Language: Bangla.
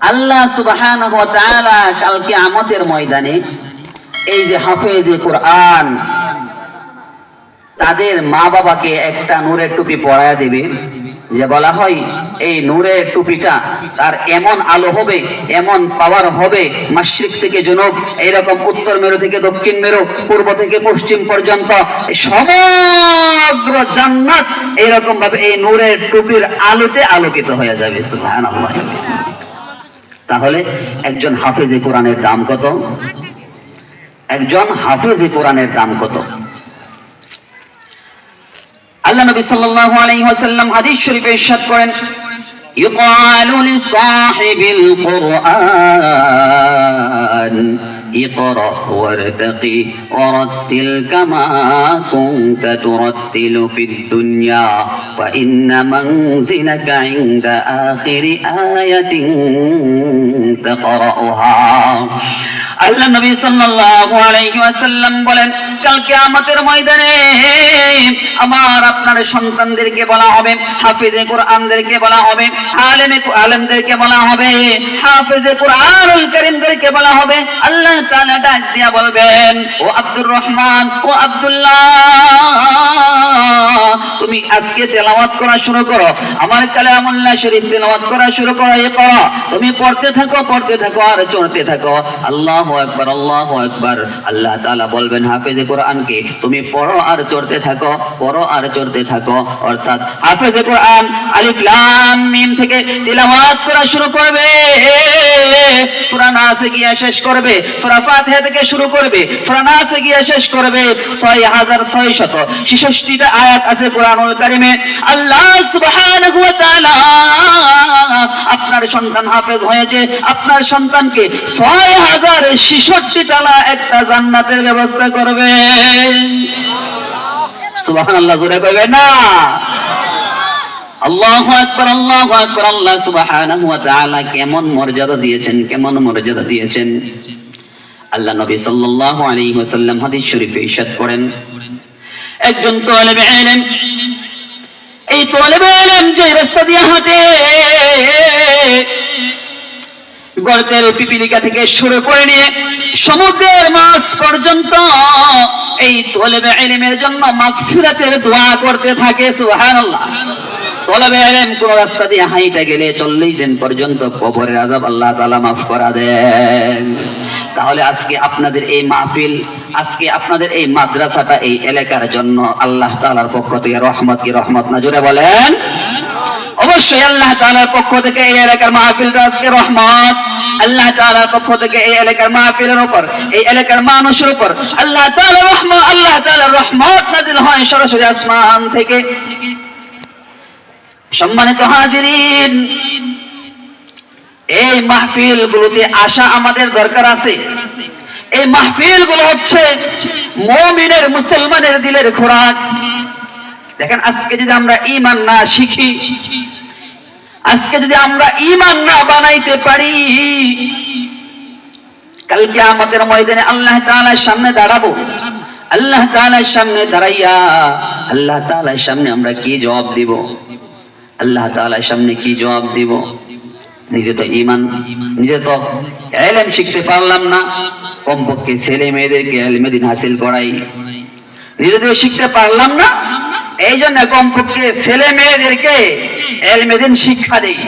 আল্লাহ তাআলা কালকে আমতের ময়দানে এই যে হাফেজে কোরআন তাদের মা বাবাকে একটা নূরের টুপি পরায়া দেবে, যে বলা হয় এই নূরের টুপিটা তার এমন আলো হবে, এমন পাওয়ার হবে মাসরিক থেকে জনব, এইরকম উত্তর মেরু থেকে দক্ষিণ মেরু, পূর্ব থেকে পশ্চিম পর্যন্ত সমগ্র জান্নাত এইরকম ভাবে এই নূরের টুপির আলোতে আলোকিত হয়ে যাবে, সুবহানাল্লাহ। তাহলে একজন হাফেজে কোরআনের দাম কত একজন হাফেজে কোরআনের দাম কত আল্লাহ নবী সাল্লাল্লাহু আলাইহি ওয়াসাল্লাম হাদিস শরীফে ইরশাদ করেন يقال لصاحب القرآن اقرأ وارتقي ورتل كما كنت ترتل في الدنيا فإن منزلك عند آخر آية تقرأها আল্লাহ নবী বলেন, কাল কিয়ামতের ময়দানে আমার আপনার সন্তানদেরকে বলা হবে, হাফেজে কোরআনদেরকে বলা হবে, আলেমে আলেমদেরকে বলা হবে, হাফেজে কোরআনুল কারীমদেরকে বলা হবে। আল্লাহ তাআলা ডাক দিয়া বলবেন, ও আব্দুর রহমান, ও আব্দুল্লাহ তুমি আজকে তেলাওয়াত করা শুরু করো। আমার কালামুল্লাহ শরীফ তেলাওয়াত করা শুরু করো, এ করো তুমি পড়তে থাকো পড়তে থাকো আর চড়তে থাকো। আল্লাহু আকবার আল্লাহু আকবার। আল্লাহ তাআলা বলবেন, হাফেজে কোরআনকে তুমি পড়ো আর চড়তে থাকো, পড়ো আর চড়তে থাকো। অর্থাৎ হাফেজে কোরআন আলিফ লাম মিম থেকে তেলাওয়াত করা শুরু করবে। সূরা নাসে গিয়ে শেষ করবে, সূরা ফাতিহা থেকে শুরু করবে, সূরা নাসে গিয়ে শেষ করবে 6666 টা আয়াত আছে কোরআনুল আল্লাহ সুবহানাহু ওয়া তাআলা আপনার সন্তান হাফেজ হয়েছে, আপনার সন্তানকে 6066 টালা একটা জান্নাতের ব্যবস্থা করবে। সুবহানাল্লাহ, জোরে কইবে না। আল্লাহু আকবার আল্লাহু আকবার, আল্লাহ সুবহানাহু ওয়া তাআলা কেমন মর্যাদা দিয়েছেন, কেমন মর্যাদা দিয়েছেন? আল্লাহ নবী সাল্লাল্লাহু আলাইহি ওয়াসাল্লাম হাদিস শরীফে ইরশাদ করেন। একজন তালেবে ইলম এই তালেবে ইলম যে রাস্তা দিয়ে হাঁটে, গর্তের পিপিলিকা থেকে শুরু করে নিয়ে সমুদ্রের মাছ পর্যন্ত এই তলেবে ইলমের জন্য মাগফিরাতের দোয়া করতে থাকে, সুবহানাল্লাহ। তলবে এলেম কোন রাস্তা দিয়ে হাইটা গেলে চল্লিশ দিন পর্যন্ত কবরের আজাব আল্লাহ তালা মাফ করা দেন। তাহলে আজকে আপনাদের এই মাহফিল, আজকে আপনাদের এই মাদ্রাসাটা এই এলাকার জন্য আল্লাহ তালার পক্ষ থেকে রহমত কি রহমত না জুড়ে বলেন? অবশ্যই আল্লাহ তাআলার পক্ষ থেকে এই এলাকার মাহফিলটা আজকে রহমত। আল্লাহ তাআলার পক্ষ থেকে এই এলাকার মাহফিলের উপর, এই এলাকার মানুষের উপর আল্লাহ তাআলা রহমত আল্লাহ তাআলার রহমত নাজিল হয় সরাসরি আসমান থেকে। সম্মানিত হাজিরিন, এই মাহফিল গুলোতে আসা আমাদের দরকার আছে। এই মাহফিলগুলো হচ্ছে মমিনের মুসলমানের দিলের খোরাক। দেখেন, আজকে যদি আমরা ইমান না শিখি, আজকে যদি আমরা ইমান না বানাইতে পারি কালকে আমাদের ময়দানে আল্লাহ তাআলার সামনে দাঁড়াবো। আল্লাহ তাআলার সামনে দাঁড়াইয়া আল্লাহ তাআলার সামনে আমরা কি জবাব দিব? আল্লাহ তালার সামনে কি জবাব দিব? নিজে তো ইমান নিজে তো এলেম শিখতে পারলাম না। কমপক্ষে ছেলে মেয়েদেরকে এলমেদিন হাসিল করাই। নিজে তো শিখতে পারলাম না এই জন্য কমপক্ষে ছেলে মেয়েদেরকে এলমেদিন শিক্ষা দেই।